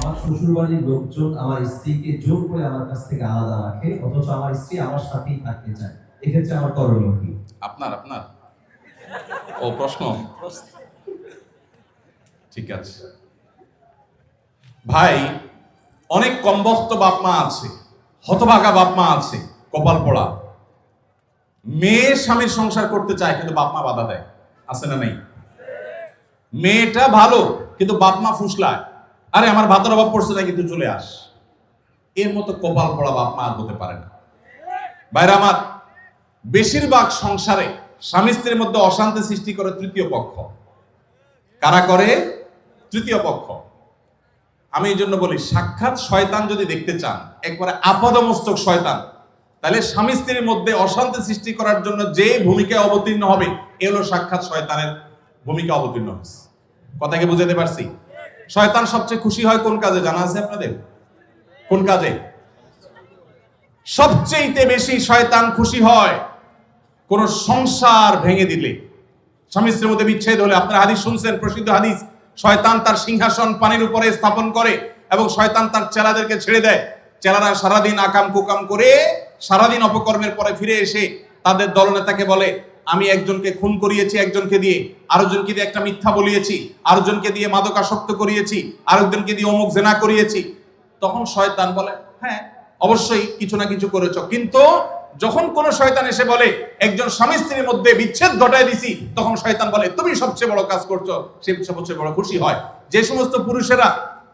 আমার শ্বশুর বাড়ির লোকজন আমার স্ত্রীকে জোর করে আমার কাছ থেকে আলাদা রাখে, অথচ আমার স্ত্রী আমার সাথেই থাকতে চায়। এক্ষেত্রে আমার করণীয় কি? আপনার আপনার? ও প্রশ্ন? ঠিক আছে। ভাই, অনেক কমবক্ত বাপ মা আছে, হতভাগা বাপ মা আছে, কপাল পড়া। মেয়ে স্বামীর সংসার করতে চায়, কিন্তু বাপ মা বাধা দেয়। আছে না নাই? মেয়েটা ভালো, কিন্তু বাপ মা ফুসলায়। আরে, আমার ভাতের অভাব পড়ছে না, কিন্তু চলে আস। এর মতো কপাল পড়া বাপ মা হতে পারে না। বাইরে আমার, বেশিরভাগ সংসারে স্বামী স্ত্রীর মধ্যে অশান্তি সৃষ্টি করে তৃতীয় পক্ষ। কারা করে? তৃতীয় পক্ষ। আমি এই জন্য বলি, সাক্ষাৎ শয়তান যদি দেখতে চান, একবারে আপাদমস্তক শয়তান, তাহলে স্বামী স্ত্রীর মধ্যে অশান্তি সৃষ্টি করার জন্য যে ভূমিকায় অবতীর্ণ হবে, এ হলো সাক্ষাৎ শয়তানের ভূমিকা অবতীর্ণ হয়েছে। কথাকে বুঝাতে পারছি? শয়তান সবচেয়ে খুশি হয় কোন কাজে? জানা আছে আপনাদের? কোন কাজে? সবচেয়ে বেশি শয়তান খুশি হয় কোন সংসার ভেঙে দিলে। স্বামী স্ত্রীর মধ্যে বিচ্ছেদ হলে, আপনারা হাদিস শুনছেন, প্রসিদ্ধ হাদিস, শয়তান তার সিংহাসন পানির উপরে স্থাপন করে এবং শয়তান তার চেলাদেরকে ছেড়ে দেয়। চেলারা সারাদিন আকাম কুকাম করে সারাদিন অপকর্মের পরে ফিরে এসে তাদের দলনেতাকে বলে আমি একজনকে খুন করিয়েছি, একজনকে দিয়ে আরেকজনকে দিয়ে একটা মিথ্যা বলিয়েছি, আরেকজনকে দিয়ে মাদকাসক্ত করিয়েছি, আরেকজনকে দিয়ে অমুক জেনা করিয়েছি। তখন শয়তান বলে হ্যাঁ অবশ্যই কিছু না কিছু করেছ। কিন্তু যখন কোন শয়তান এসে বলে, একজন স্বামী স্ত্রীর মধ্যে বিচ্ছেদ ঘটায় দিছি, তখন শয়তান বলে, তুমি সবচেয়ে বড় কাজ করছ, সে সবচেয়ে বড় খুশি হয়। যে সমস্ত পুরুষেরা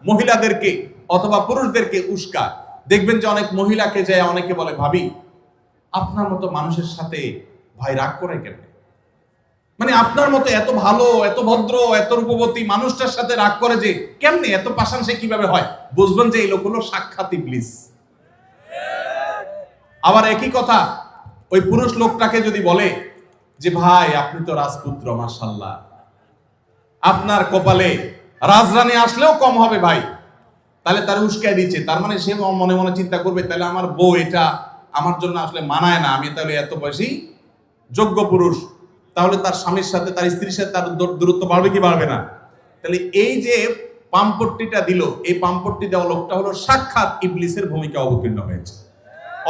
মহিলাদেরকে অথবা পুরুষদেরকে উস্কা, দেখবেন যে অনেক মহিলাকে যায় অনেকে বলে, ভাবি, আপনার মতো মানুষের সাথে ভাই, রাগ করে কেন? মানে আপনার মতো এত ভালো, এত ভদ্র, এত রূপবতী মানুষটার সাথে রাগ করে যে কেমনে, এত পাশান সে কীভাবে হয়? বুঝবেন যে এই লোক হলো সাক্ষাৎ ইবলিস আবার একই কথা, ওই পুরুষ লোকটাকে যদি বলে যে, ভাই, আপনি তো রাজপুত্র মাসাল্লাহ আপনার কপালে রাজরানী আসলেও কম হবে ভাই। তাহলে তার উস্কায় দিচ্ছে। তার মানে সে মনে মনে চিন্তা করবে, তাহলে আমার বউ এটা আমার জন্য আসলে মানায় না। আমি তাহলে এত বেশি যোগ্য পুরুষ, তাহলে তার স্বামীর সাথে, তার স্ত্রীর সাথে তার দূরত্ব বাড়বে কি বাড়বে না? তাহলে এই যে পাম্পট্টিটা দিল, এই পাম্পট্টি দেওয়া লোকটা হলো সাক্ষাৎ ইবলিসের ভূমিকা অবতীর্ণ হয়েছে।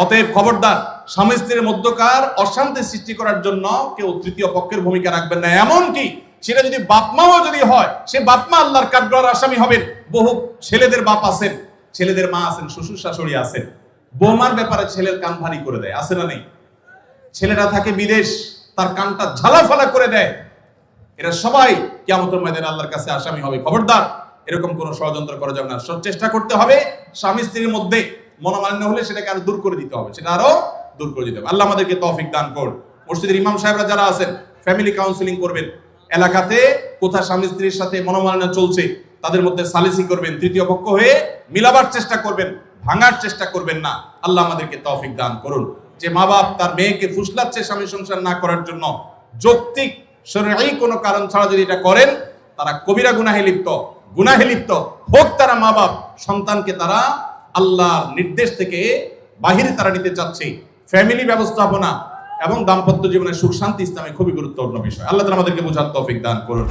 অতএব খবরদার, স্বামী স্ত্রীর মধ্যকার অশান্তি সৃষ্টি করার জন্য কেউ তৃতীয় পক্ষের ভূমিকা রাখবেন না। এমনকি সেটা যদি বাপমাও যদি হয়, সে বাপমা আল্লাহর কাঠগড়ার আসামি হবেন। বহু ছেলেদের বাপ আছেন, ছেলেদের মা আছেন, শ্বশুর শাশুড়ি আছেন। বৌমার ব্যাপারে ছেলের কান ভারী করে দেয়, আছে না নেই? ছেলেরা থাকে বিদেশ, তার কানটা ঝালাফালা করে দেয়। এরা সবাই কেমতের ময়দানে আল্লাহর কাছে আসামি হবে। খবরদার, এরকম কোনো ষড়যন্ত্র করা যাবে না। চেষ্টা করতে হবে স্বামী স্ত্রীর মধ্যে মনোমালিন্য হলে সেটাকে আরও দূর করে দিতে হবে। সেটা আরও দূর করে দিতে হবে। আল্লাহ আমাদেরকে তৌফিক দান করুন। মসজিদের ইমাম সাহেবরা যারা আছেন ফ্যামিলি কাউন্সিলিং করবেন। এলাকাতে কোথা স্বামী স্ত্রীর সাথে মনোমালিন্য চলছে, তাদের মধ্যে সালিসি করবেন। তৃতীয় পক্ষ হয়ে মিলাবার চেষ্টা করবেন, ভাঙার চেষ্টা করবেন না। আল্লাহ আমাদেরকে তৌফিক দান করুন। যে মা বাপ তার মেয়েকে ফুসলাচ্ছে স্বামী সংসার না করার জন্য, যৌক্তিক শরীরই কোনো কারণ ছাড়া যদি এটা করেন, তারা কবিরা গুনাহে লিপ্ত। গুনাহে লিপ্ত। হোক তারা মা বাপ, সন্তানকে তারা আল্লাহর নির্দেশ থেকে বাহিরে তারা নিতে চাচ্ছে। ফ্যামিলি ব্যবস্থাপনা এবং দাম্পত্য জীবনের সুখ শান্তি ইসলামে খুবই গুরুত্বপূর্ণ বিষয়। আল্লাহ আমাদেরকে বোঝার তৌফিক দান করুন।